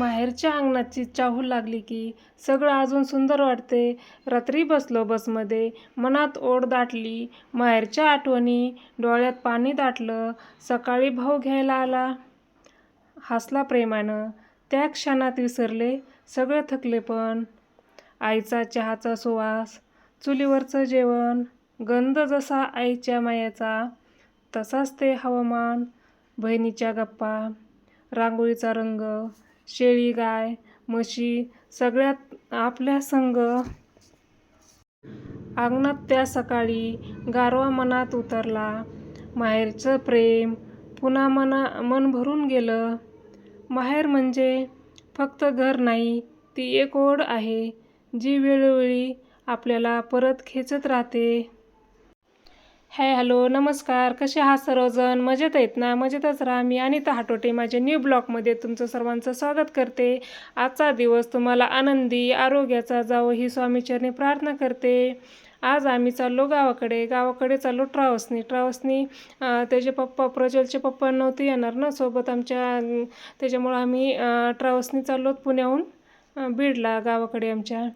माहेरच्या अंगणाची चाहूल लागली की सगळं अजून सुंदर वाटते. रात्री बसलो बसमध्ये मनात ओढ दाटली. माहेरच्या आठवणी डोळ्यात पाणी दाटलं. सकाळी भाऊ घ्यायला आला. हसला प्रेमानं. त्या क्षणात विसरले. सगळे थकले पण. आईचा चहाचा सुवास चुलीवरचं जेवण गंध जसा आईच्या मायाचा तसाच ते हवामान बहिणीच्या गप्पा रांगोळीचा रंग शेळी गाय म्हशी सगळ्यात आपल्या संग अंगणात त्या सकाळी गारवा मनात उतरला. माहेरचं प्रेम पुन्हा मना मन भरून गेलं. माहेर म्हणजे फक्त घर नाही ती एक ओढ आहे जी वेळोवेळी आपल्याला परत खेचत राहते. हाय हॅलो नमस्कार. कसे आहात सर्वजण? मजेत आहेत ना? मजेतच राहा मी अनिता हाटोटे. माझ्या न्यू ब्लॉगमध्ये तुमचं सर्वांचं स्वागत करते. आजचा दिवस तुम्हाला आनंदी आरोग्याचा जावं ही स्वामीचरणी प्रार्थना करते. आज आम्ही चाललो गावाकडे. गावाकडे चाललो ट्रॅव्हल्सनी ट्रॅव्हल्सनी त्याचे पप्पा प्रज्वलचे पप्पा नव्हते येणार ना सोबत आमच्या त्याच्यामुळं आम्ही ट्रॅव्हल्सनी चाललो पुण्याहून बीडला गावाकडे आमच्या.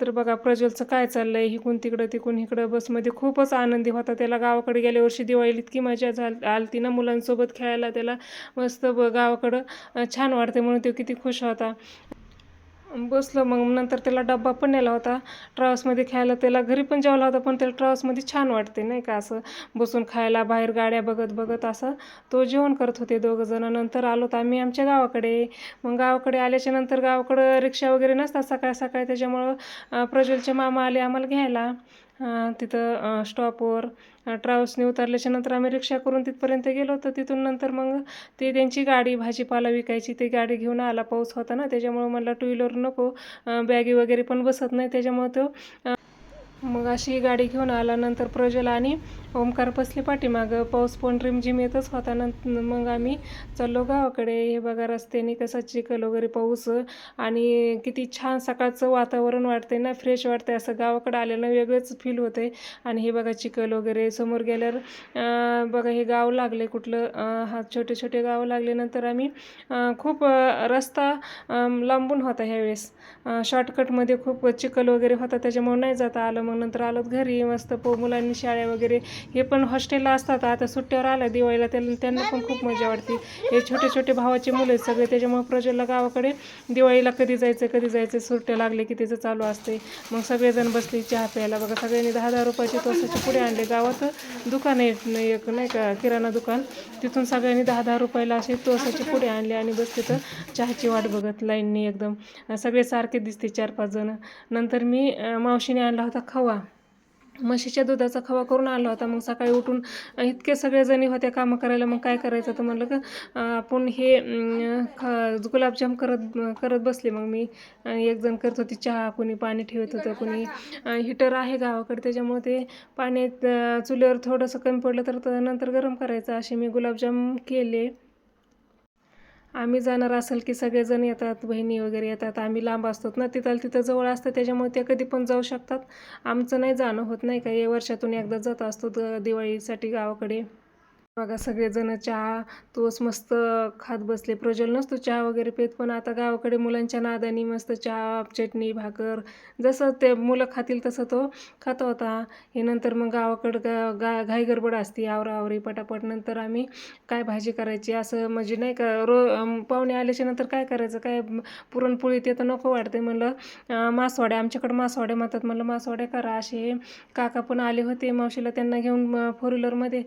तर बघा प्रज्वलचं काय चाललं आहे इकून तिकडं तिकून इकडं. बसमध्ये खूपच आनंदी होता त्याला. गावाकडे गेल्या वर्षी दिवाळीला इतकी मजा झाल आलती ना मुलांसोबत खेळायला त्याला. मस्त ब गावाकडं छान वाटते म्हणून तो किती खुश होता. बसलो मग नंतर त्याला डब्बा पण नेला होता. ट्रॅव्हल्समध्ये खायला त्याला घरी पण जेवला होता पण त्याला ट्रॅव्हल्समध्ये छान वाटते नाही का असं. बसून खायला बाहेर गाड्या बघत बघत असं. तो जेवण करत होते दोघं जण. नंतर आलो तर आम्ही आमच्या गावाकडे. मग गावाकडे आल्याच्यानंतर गावाकडं रिक्षा वगैरे नसतात सकाळ सकाळी त्याच्यामुळं प्रज्वलचे मामा आले आम्हाला घ्यायला. तिथं स्टॉपवर ट्रॅव्हल्सने उतरल्याच्या नंतर आम्ही रिक्षा करून तिथपर्यंत गेलो तर तिथून नंतर मग ते त्यांची गाडी भाजीपाला विकायची ती गाडी घेऊन आला. पाऊस होता ना त्याच्यामुळं मला टू व्हीलर नको. बॅगी वगैरे पण बसत नाही त्याच्यामुळं तो मग अशी गाडी घेऊन आला. नंतर आणि ओमकार बसले पाठीमागं पाऊस पण रिमझिम येतच होता. नंतर मग आम्ही चाललो गावाकडे. हे बघा रस्त्याने कसा चिखल वगैरे पाऊस आणि किती छान सकाळचं वातावरण वाटते ना फ्रेश वाटते असं गावाकडे आल्यानं वेगळंच फील होते आणि हे बघा चिखल वगैरे समोर गेल्यावर बघा हे गाव लागले कुठलं हा छोटे छोटे गाव लागले नंतर आम्ही खूप रस्ता लांबून होता ह्यावेळेस. शॉर्टकटमध्ये खूप चिखल वगैरे होता. त्याच्यामुळे नाही जाता आलं. मग नंतर आलोत घरी मस्त पो मुलांनी शाळा वगैरे हे पण हॉस्टेलला असतात. आता सुट्ट्यावर आल्या दिवाळीला त्याला त्यांना पण खूप मजा वाटते. हे छोटे छोटे भावाचे मुलं आहेत सगळे त्याच्यामुळे प्रज्वलला गावाकडे दिवाळीला कधी जायचं कधी जायचं सुट्ट्या लागले की त्याचं चालू असते मग सगळेजण बसले चहा प्यायला. बघा सगळ्यांनी दहा दहा रुपयाचे तोसाचे पुढे आणले. गावात दुकान आहे एक नाही का किराणा दुकान. तिथून सगळ्यांनी दहा दहा रुपयाला असे तोसाचे पुढे आणले आणि बस तिथं चहाची वाट बघत लाईननी एकदम. सगळे सारखे दिसते चार पाच जण. नंतर मी मावशीने आणला होता खवा. म्हशीच्या दुधाचा खवा करून आला होता. मग सकाळी उठून इतके सगळेजणी होत्या कामं करायला. मग काय करायचं? तर म्हणलं का आपण हे ख गुलाबजाम करत करत बसले. मग मी एकजण एक जण करत होती चहा. कोणी पाणी ठेवत होतं कोणी हिटर आहे गावाकडे. त्याच्यामुळे ते पाणी चुलीवर थोडंसं कमी पडलं तर नंतर गरम करायचं. असे मी गुलाबजाम केले. आम्ही जाणार असेल की सगळेजण येतात बहिणी वगैरे येतात आम्ही लांब असतो ना तिथं तिथं जवळ असतं त्याच्यामुळे ते कधी पण जाऊ शकतात. आमचं नाही जाणं होत नाही का? या वर्षातून एकदा जात असतो द दिवाळीसाठी गावाकडे. बघा सगळेजण चहा तोच मस्त खात बसले. प्रज्वल नसतो चहा वगैरे पेत पण आता गावाकडे मुलांच्या नादानी मस्त चहा चटणी भाकर जसं ते मुलं खातील तसं तो खातो होता हे नंतर मग गावाकडं गा गा घाई गडबड असते आवराआवरी पटापट. नंतर आम्ही काय भाजी करायची? असं म्हणजे नाही का रो पाहुणे आल्याच्यानंतर काय करायचं? काय पुरणपोळी ते तर नको वाटते म्हणलं. मासवाड्या आमच्याकडं मासवड्या म्हणतात म्हणलं मासवाडे करा असे. काका पण आले होते मावशीला त्यांना घेऊन फोर व्हीलरमध्ये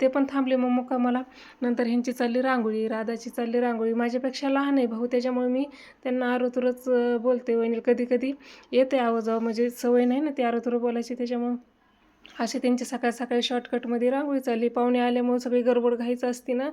ते पण थांबले मग मला? नंतर ह्यांची चालली रांगोळी राधाची चालली रांगोळी. माझ्यापेक्षा लहान आहे भाऊ त्याच्यामुळे मी त्यांना आरोतुरच बोलते वहिनी कधी कधी येते आवाज म्हणजे सवय नाही ना ती आरोतुर बोलायची त्याच्यामुळं. असे त्यांची सकाळ सकाळी शॉर्टकटमध्ये रांगोळी चालली. पाहुणे आल्यामुळे सगळी गडबड घाईच असते ना.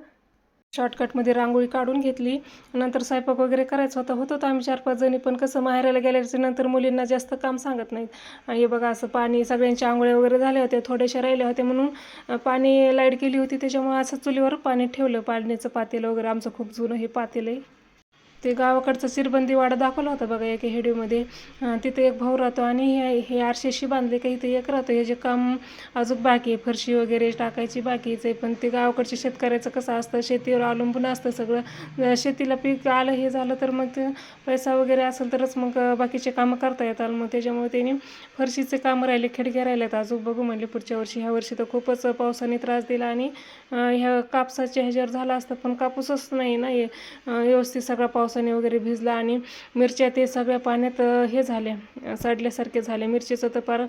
शॉर्टकटमध्ये रांगोळी काढून घेतली. नंतर स्वयंपाक वगैरे करायचं होतं. होतो तर आम्ही चार पाच जणी पण कसं माहेराला गेल्याच्यानंतर मुलींना जास्त काम सांगत नाहीत. आणि हे बघा असं पाणी सगळ्यांच्या आंघोळ्या वगैरे झाल्या होत्या. थोड्याशा राहिल्या होत्या म्हणून पाणी लाइट केली होती. त्याच्यामुळे असं चुलीवर पाणी ठेवलं. पाण्याचं पातेलं वगैरे आमचं खूप जुनं हे पातेलं आहे. ते गावाकडचा सिरबंदीवाडा दाखवला होता बघा एका व्हिडिओमध्ये तिथे एक भाऊ राहतो आणि हे हे आरशेशी बांधले का इथे एक राहतो. हे जे काम अजून बाकी आहे फरशी वगैरे टाकायची बाकीच आहे पण ते गावाकडच्या शेतकऱ्याचं कसं असतं शेतीवर अवलंबून असतं सगळं. शेतीला पीक आलं हे झालं तर मग ते पैसा वगैरे असेल तरच मग बाकीचे कामं करता येतात. मग त्याच्यामुळे त्यांनी फरशीचे कामं राहिले खिडक्या राहिल्यात अजून बघू म्हणले पुढच्या वर्षी ह्या वर्षी तर खूपच पावसाने त्रास दिला आणि ह्या कापसाच्या ह्याच्यावर झाला असतं पण कापूसच नाही ना व्यवस्थित सगळा पावसाने वगैरे भिजला आणि मिरच्या ते सगळ्या पाण्यात हे झाले सडल्यासारखे झाले. मिरचीचं तर फार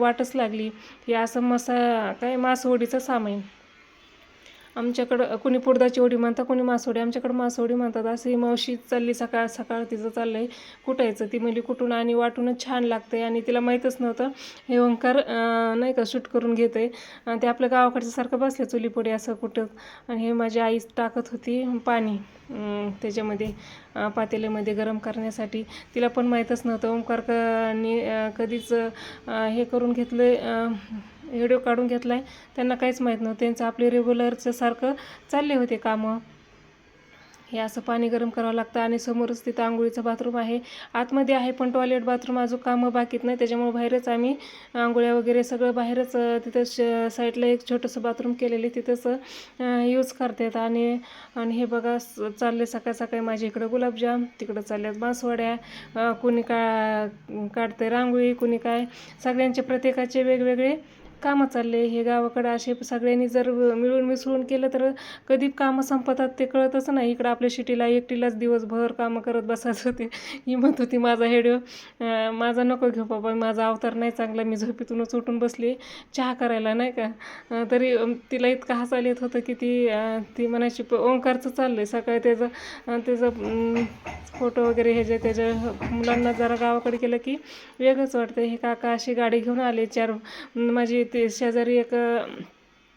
वाटच लागली. हे असं मसा काय मासवडीचं सामान. आमच्याकडं कुणी पुडदाची ओढी म्हणतात कुणी मासोडी आमच्याकडं मासोडी म्हणतात असं ही मावशी चालली सकाळ सकाळ तिचं चाललं आहे कुटायचं ती म्हणजे कुठून आणि वाटूनच छान लागते आणि तिला माहीतच नव्हतं. हे ओंकार नाही का शूट करून घेते आणि ते आपल्या गावाकडच्यासारखं बसले चुलीपुढे असं कुठं. आणि हे माझी आई टाकत होती पाणी त्याच्यामध्ये पातेल्यामध्ये गरम करण्यासाठी. तिला पण माहीतच नव्हतं. ओंकार क कधीच हे करून घेतलं व्हिडिओ काढून घेतला आहे त्यांना काहीच माहीत नव्हतं. त्यांचं आपले रेग्युलरचं सारखं चालले होते कामं. हे असं पाणी गरम करावं लागतं आणि समोरच तिथं आंघोळीचं बाथरूम आहे. आतमध्ये आहे पण टॉयलेट बाथरूम अजून कामं बाकीत नाही. त्याच्यामुळे बाहेरच आम्ही आंघोळ्या वगैरे सगळं बाहेरच तिथं श साईडला एक छोटंसं बाथरूम केलेले तिथंच यूज करतात. आणि आणि हे बघा स- चालले सकाळ सकाळी माझ्या इकडं गुलाबजाम तिकडं चालल्यात बांसवड्या. अं, कुणी का काढते रांगोळी कुणी काय. सगळ्यांचे प्रत्येकाचे वेगवेगळे कामं चालले हे गावाकडं असे सगळ्यांनी जर मिळून मिसळून केलं तर कधी कामं संपतात ते कळतच नाही. इकडं आपल्या शिटीला एकटीलाच दिवसभर कामं करत बसायचं होते. ही म्हणत होती माझा हेडिओ माझा नको घेऊ बाबा माझा अवतार नाही चांगला मी झोपेतूनच उठून बसली चहा करायला नाही का? तरी तिला इतका हसायला येत होतं की ती ती म्हणायची प- ओंकारचं चाललं आहे सकाळी त्याचं त्याचं फोटो वगैरे हे जे त्याच्या मुलांना जरा गावाकडे केलं की वेगळंच वाटतं. हे काका अशी गाडी घेऊन आले चार माझी ते शेजारी एक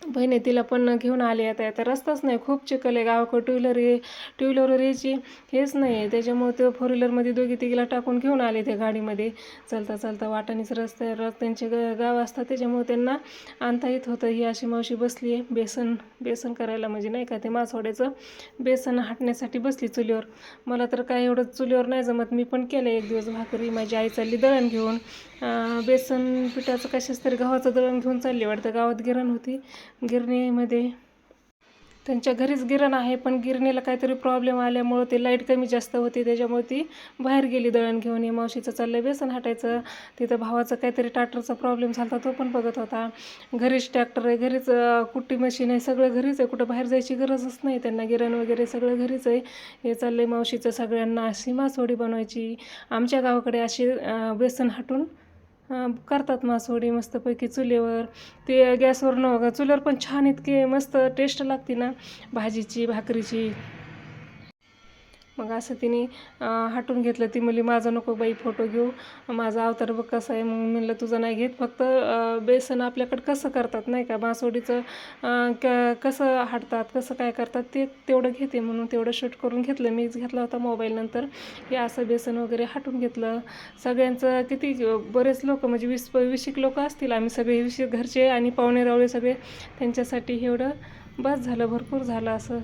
बहिणी तिला पण घेऊन आले आता आता रस्ताच नाही. खूप चिखल आहे. गावाकडं टू व्हीलर ये टू व्हीलर यायची हेच नाही. आहे त्याच्यामुळे ते फोर व्हीलरमध्ये दोघी तिघीला टाकून घेऊन आले ते गाडीमध्ये. चालता चालता वाटाणीच रस्ते रस्त्यांचे ग गाव असतात. त्याच्यामुळे त्यांना आणता येत होतं. ही अशी मावशी बसली आहे. बेसन बेसन करायला म्हणजे नाही का ते मासवड्याचं बेसन हाटण्यासाठी बसली चुलीवर. मला तर काय एवढं चुलीवर नाही जमत. मी पण केलं एक दिवस भाकरी माझी आई चालली दळण घेऊन. बेसन पिठाचं कशाच तरी गव्हाचं दळण घेऊन चालली. वाटतं गावात गिरण होती. गिरणीमध्ये. त्यांच्या घरीच गिरण आहे पण गिरणीला काहीतरी प्रॉब्लेम आल्यामुळं ते लाइट कमी जास्त होती. त्याच्यामुळे ती बाहेर गेली दळण घेऊन. ये मावशीचं चाललं बेसन हटायचं. तिथं भावाचं काहीतरी टॅक्टरचा प्रॉब्लेम झाला तो पण बघत होता. घरीच ट्रॅक्टर आहे घरीच कुट्टी मशीन आहे सगळं घरीच आहे. कुठं बाहेर जायची गरजच नाही. त्यांना गिरण वगैरे सगळं घरीच आहे. हे चाललं आहे मावशीचं सगळ्यांना अशी मासोडी बनवायची. आमच्या गावाकडे अशी बेसन हटून करतात मासवडी मस्तपैकी चुलीवर. ते गॅसवर न चुलीवर पण छान इतके मस्त टेस्ट लागते ना भाजीची भाकरीची. मग असं तिने हटून घेतलं. ती म्हणली माझा नको बाई फोटो घेऊ. माझा अवतार बघ कसा आहे. मग म्हणलं तुझं नाही घेत. फक्त बेसन आपल्याकडं कसं करतात नाही का? बासवडीचं क कसं हाटतात कसं काय करतात ते तेवढं घेते म्हणून तेवढं शूट करून घेतलं. मीच घेतला होता मोबाईलनंतर हे असं बेसन वगैरे हाटून घेतलं. सगळ्यांचं किती बरेच लोक म्हणजे वीस वीसशिक लोक असतील आम्ही सगळे वीस घरचे आणि पाहुणे रावळे सगळे. त्यांच्यासाठी एवढं बस झालं भरपूर झालं असं.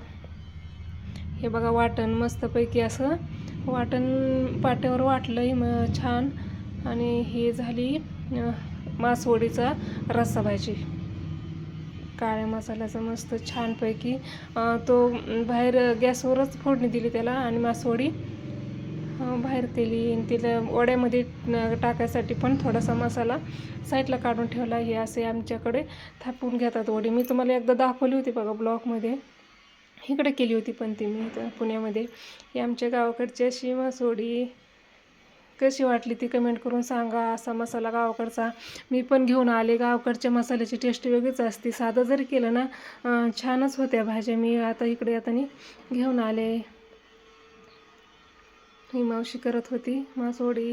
हे बघा वाटण मस्तपैकी असं वाटण पाट्यावर वाटलं मग छान. आणि हे झाली मासवडीचा रस्सा भाजी. काळ्या मसाल्याचं मस्त छानपैकी तो बाहेर गॅसवरच फोडणी दिली त्याला आणि मासवडी बाहेर केली. आणि तिला वड्यामध्ये टाकायसाठी पण थोडासा मसाला साईडला काढून ठेवला. हे असे आमच्याकडे थापून घेतात वडी. मी तुम्हाला एकदा दाखवली होती बघा ब्लॉकमध्ये इकडे केली होती पण ती मी तर पुण्यामध्ये. ही आमच्या गावाकडची अशी मसोडी. कशी वाटली ती कमेंट करून सांगा असा मसाला गावाकडचा. मी पण घेऊन आले. गावाकडच्या मसाल्याची टेस्ट वेगळीच असते. साधं जरी केलं ना छानच होत्या भाज्या. मी आता इकडे आता घेऊन आले. ही मावशी करत होती मासोडी.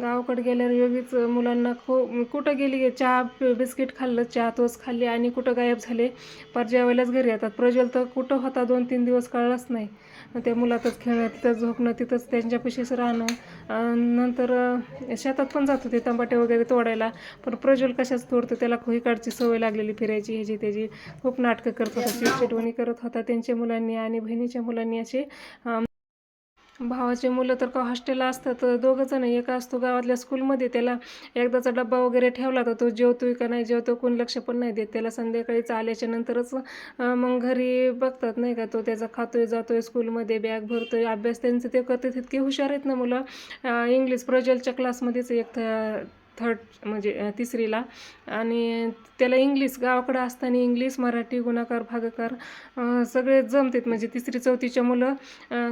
गावाकडे गेल्यावर योगीच मुलांना खूप कुठं गेली चहा बिस्किट खाल्लं चहा तोच खाल्ली आणि कुठं गायब झाले? पर जेवायलाच घरी येतात. प्रज्वल तर कुठं होता दोन तीन दिवस कळलाच नाही. त्या मुलातच खेळणं तिथंच झोपणं तिथंच त्यांच्यापाशीच राहणं. नंतर शेतात पण जात होते तंबाटे वगैरे तोडायला. पण प्रज्वल कशाच तोडतो? त्याला खोईकाडची सवय लागलेली फिरायची ह्याची त्याची. खूप नाटकं करत होता चिडचिडवणी करत होता त्यांच्या मुलांनी आणि बहिणीच्या मुलांनी असे भावाचे मुलं तर का हॉस्टेलला असतात दोघं जण एक असतो गावातल्या स्कूलमध्ये त्याला एकदाचा डब्बा वगैरे ठेवला तर तो जेवतोय का नाही जेवतो कोण लक्ष पण नाही देत. त्याला संध्याकाळीच आल्याच्या नंतरच मग घरी बघतात नाही का तो त्याचा खातोय जातोय स्कूलमध्ये बॅग भरतोय अभ्यास त्यांचं ते करतात इतके हुशार आहेत ना मुलं. इंग्लिश प्रज्वलच्या क्लासमध्येच एक थ थर्ड म्हणजे तिसरीला. आणि त्याला इंग्लिश गावाकडं असताना इंग्लिश मराठी गुणाकार भागाकार सगळे जमतात. म्हणजे तिसरी चौथीच्या मुलं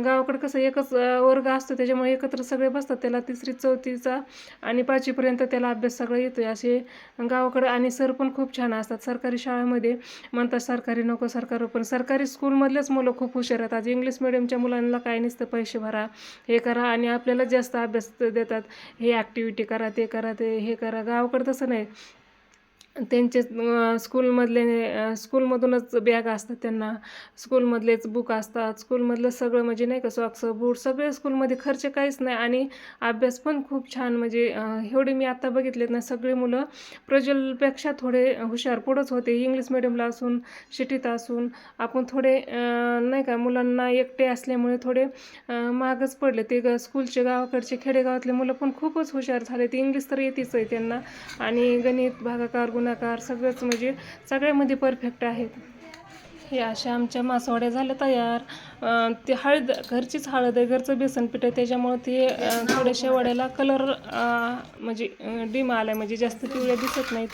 गावाकडं कसं एकच वर्ग असतो त्याच्यामुळे एकत्र सगळे बसतात. त्याला तिसरी चौथीचा आणि पाचवीपर्यंत त्याला अभ्यास सगळा आहे असे गावाकडं आणि सर पण खूप छान असतात. सरकारी शाळेमध्ये म्हणतात सरकारी नको सरकार पण. सरकारी स्कूलमधलेच मुलं खूप हुशार आहेत. आज इंग्लिश मिडियमच्या मुलांना काय नसतं पैसे भरा हे करा आणि आपल्याला जास्त अभ्यास देतात. हे ॲक्टिव्हिटी करा ते करा ते हे करा गावाकडं तसं नाही. त्यांचे स्कूलमधले स्कूलमधूनच बॅग असतात त्यांना. स्कूलमधलेच बुक असतात. स्कूलमधलं सगळं म्हणजे नाही का सॉक्स बूट सगळे स्कूलमध्ये खर्च काहीच नाही आणि अभ्यास पण खूप छान. म्हणजे एवढे मी आत्ता बघितलेत ना सगळे मुलं प्रज्वलपेक्षा थोडे हुशार. पुढंच होते. इंग्लिश मिडियमला असून शिटीत असून आपण थोडे नाही का मुलांना एकटे असल्यामुळे थोडे मागच पडले. ते ग स्कूलचे गावाकडचे खेडेगावातले मुलं पण खूपच हुशार झाले ते इंग्लिश तर येतेच आहे त्यांना. आणि गणित भागाकार गुण गुणाकार सगळंच म्हणजे सगळ्यामध्ये परफेक्ट आहेत. हे अशा आमच्या मासवड्या झाल्या तयार. ते हळद घरचीच हळद आहे घरचं बेसन पीठ आहे त्याच्यामुळं ते थोड्याशा वड्याला कलर म्हणजे डिम आला म्हणजे जास्त पिवळ्या दिसत नाहीत.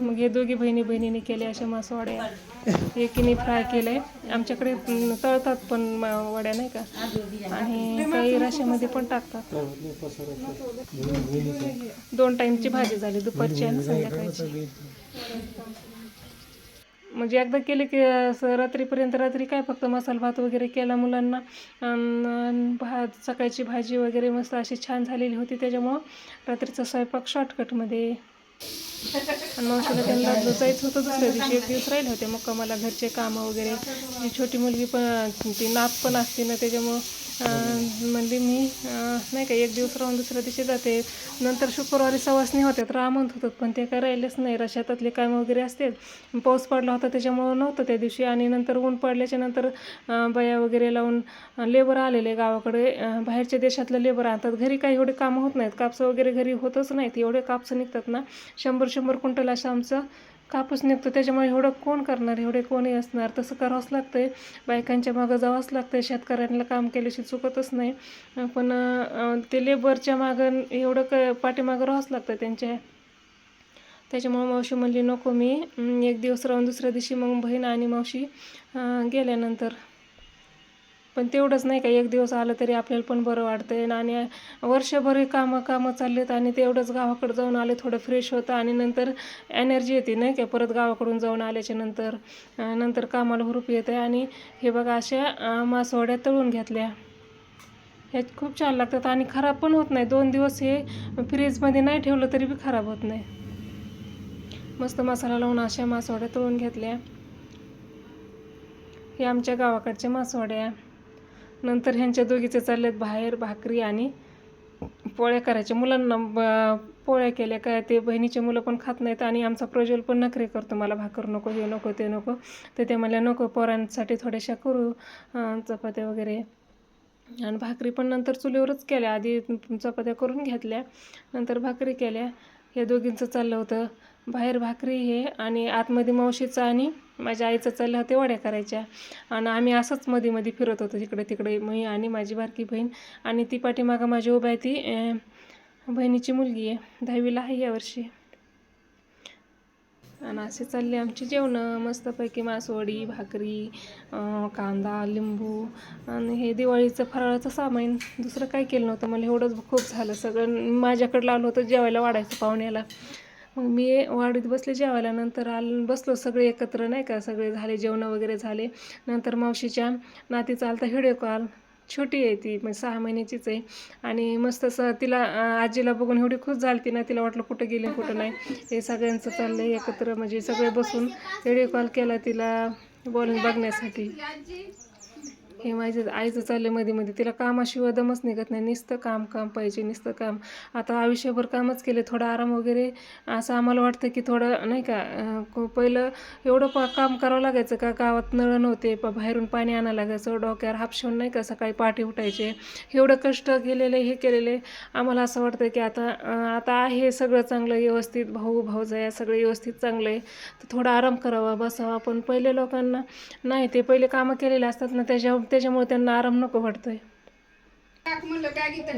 मग हे दोघी बहिणी बहिणीने केले अशा मासवड्या. एकीने फ्राय केले आमच्याकडे तळतात पण वड्या नाही का? आणि काही रश्यामध्ये पण टाकतात. दोन टाईमची भाजी झाली दुपारची आणि संध्याकाळची. म्हणजे एकदा केले की असं रात्रीपर्यंत रात्री काय फक्त मसाला भात वगैरे केला मुलांना भात सकाळची भाजी वगैरे मस्त अशी छान झालेली होती. त्याच्यामुळं रात्रीचा स्वयंपाक शॉर्टकटमध्ये आणि मावशीला त्यांना जायचं होतं दुसऱ्या दिवशी. एक दिवस राहिले होते. मग मला घरचे कामं वगैरे जी छोटी मुलगी पण ती नात पण असते ना त्याच्यामुळं म्हणजे मी नाही का एक दिवस राहून दुसऱ्या दिवशी जाते. नंतर शुक्रवारी सवासणी होत्यात रामंत म्हणत होतात. पण ते काय राहिलेच नाही. रशातातले कामं वगैरे असतील पाऊस पडला होता त्याच्यामुळं नव्हतं त्या दिवशी. आणि नंतर ऊन पडल्याच्या नंतर बया वगैरे लावून लेबर आलेले गावाकडे. बाहेरच्या देशातलं लेबर आणतात. घरी काही एवढे कामं होत नाहीत. कापसं वगैरे घरी होतच नाहीत. एवढे कापसं निघतात ना. शंभर शंभर क्विंटल असं आमचं कापूस निघतो. त्याच्यामुळे एवढं कोण करणार? एवढे कोणी असणार? तसं करावंच लागतं आहे बायकांच्या मागं जावंच लागतं आहे शेतकऱ्यांना काम केल्याशी चुकतच नाही. पण ते लेबरच्या मागं एवढं क पाठीमागं राहावंच लागतं त्यांच्या. त्याच्यामुळे मावशी म्हणली नको मी. एक दिवस राहून दुसऱ्या दिवशी मग बहीण आणि मावशी गेल्यानंतर. पण तेवढंच नाही का एक दिवस आलं तरी आपल्याला पण बरं वाटतंय. आणि वर्षभर हे कामं कामं चाललेत आणि तेवढंच गावाकडं जाऊन आले थोडं फ्रेश होतं आणि नंतर एनर्जी येते नाही का परत गावाकडून जाऊन आल्याच्यानंतर नंतर कामाला हुरूप येतं आणि हे बघा अशा मासवड्या तळून घेतल्या. ह्या खूप छान लागतात आणि खराब पण होत नाही. दोन दिवस हे फ्रीजमध्ये नाही ठेवलं तरी बी खराब होत नाही. मस्त मसाला लावून अशा मासवड्या तळून घेतल्या. हे आमच्या गावाकडच्या मासवड्या. नंतर ह्यांच्या दोघीचे चाललेत बाहेर भाकरी आणि पोळ्या करायच्या. मुलांना ब- पोळ्या केल्या काय ते बहिणीचे मुलं पण खात नाहीत आणि आमचा प्रज्वल पण नखरे करतो. मला भाकर नको हे नको ते नको. तर ते मला नको पोरांसाठी थोड्याशा करू चपात्या वगैरे. आणि भाकरी पण नंतर चुलीवरच केल्या. आधी चपात्या करून घेतल्या नंतर भाकरी केल्या. हे दोघींचं चाललं होतं. बाहेर भाकरी हे आणि आतमध्ये मावशीचं आणि माझ्या आईचं चाललं होते वड्या करायच्या. आणि आम्ही असंच मध्ये मध्ये फिरत होतो तिकडे तिकडे मी आणि माझी बारकी बहीण. आणि ती पाठीमागं माझी उभा आहे ती बहिणीची मुलगी आहे दहावीला आहे यावर्षी आणि असे चालले आमची जेवणं मस्तपैकी मासवडी भाकरी कांदा लिंबू. आणि हे दिवाळीचं फराळाचं सामान दुसरं काय केलं नव्हतं. मला एवढंच खूप झालं. सगळं माझ्याकडे लावलं होतं जेवायला वाढायचं पाहुण्याला. मग मी वाढीत बसले जेवायला नंतर आल बसलो सगळे एकत्र नाही का सगळे झाले जेवणं वगैरे झाले. नंतर मावशीच्या नातीचा आलता व्हिडिओ कॉल छोटी आहे ती म्हणजे सहा महिन्याचीच आहे. आणि मस्त असं तिला आजीला बघून एवढी खुश झाली ती ना तिला वाटलं कुठं गेले कुठं नाही. हे सगळ्यांचं चाललं आहे एकत्र म्हणजे सगळे बसून व्हिडिओ कॉल केला तिला बोलून बघण्यासाठी. हे माझ्या आईचं चाललं मध्ये मध्ये. तिला कामाशिवाय दमच निघत नाही. नुसतं काम काम पाहिजे नुसतं काम. आता आयुष्यभर कामच केले. थोडा आराम वगैरे. असं आम्हाला वाटतं की थोडं नाही का पहिलं एवढं पा काम करावं लागायचं का? गावात नळ नव्हते. प बाहेरून पाणी आणायला लागायचं. डोक्यावर हापशेवून नाही का सकाळी पाठी उठायचे. एवढं कष्ट केलेले हे केलेले. आम्हाला असं वाटतं की आता आता आहे सगळं चांगलं व्यवस्थित. भाऊ भाऊजाया सगळं व्यवस्थित चांगलं आहे तर थोडा आराम करावा बसावा. पण पहिले लोकांना नाही ते पहिले कामं केलेले असतात ना त्याच्या त्याच्यामुळे त्यांना आराम नको वाटतोय.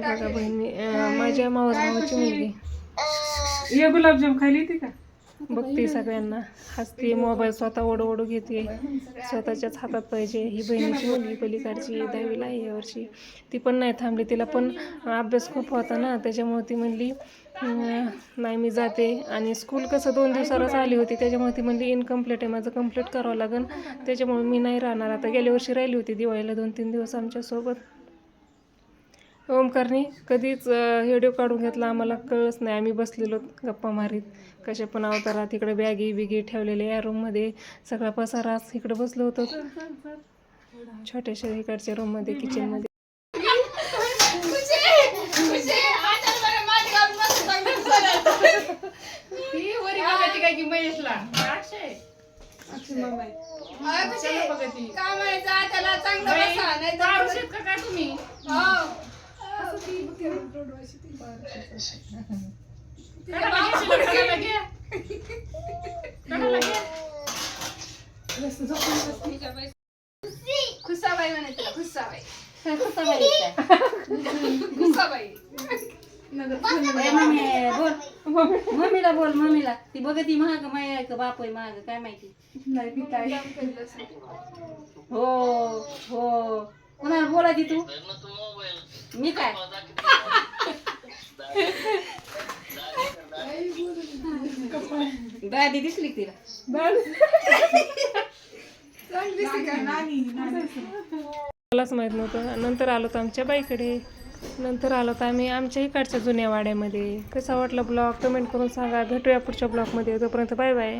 बघा बहिणी अं, माझ्या मावस भावाची मुलगी. ये गुलाबजाम खायला येते का? बघते सगळ्यांना. हसते मोबाईल स्वतः ओढू ओढू घेते. स्वतःच्याच हातात पाहिजे. ही बहिणीची मुलगी पलीकडची दहावीला आहे यावर्षी ती पण नाही थांबली. तिला पण अभ्यास खूप होता ना. त्याच्यामुळे ती म्हणली नाही मी जाते. आणि स्कूल कसं दोन दिवसालाच आली होती. त्याच्यामुळे ती म्हणली इनकम्प्लीट आहे. माझं कंप्लीट करावं लागेल त्याच्यामुळे मी नाही राहणार. आता गेल्या वर्षी राहिली होती दिवाळीला दोन तीन दिवस आमच्यासोबत. ओमकारने कधीच व्हिडिओ काढून घेतला आम्हाला कळलंच नाही. आम्ही बसलेलो गप्पा मारीत. कशा पण अवतारात इकडे बॅगी बिगी ठेवलेले या रूममध्ये सगळा पसारा इकडे बसलो होतो. छोट्याशा इकडच्या रूममध्ये किचनमध्ये खुसाबाई म्हणायचं खुसाबाई खुसाबाई ए, मम्मी. बोल मम्मीला बोल मम्मीला. ती बघ ती महाग माय का बाप आहे महाग काय माहिती? हो हो. कोणाला बोलायची तू. मी काय? दादी दिसली का तिला? मलाच माहीत नव्हतं. नंतर आलो तर आमच्या बाईकडे. नंतर आलो तर आम्ही आमच्या इकडच्या जुन्या वाड्यामध्ये. कसा वाटला ब्लॉग? कमेंट करून सांगा. भेटूया पुढच्या ब्लॉगमध्ये. तोपर्यंत बाय बाय.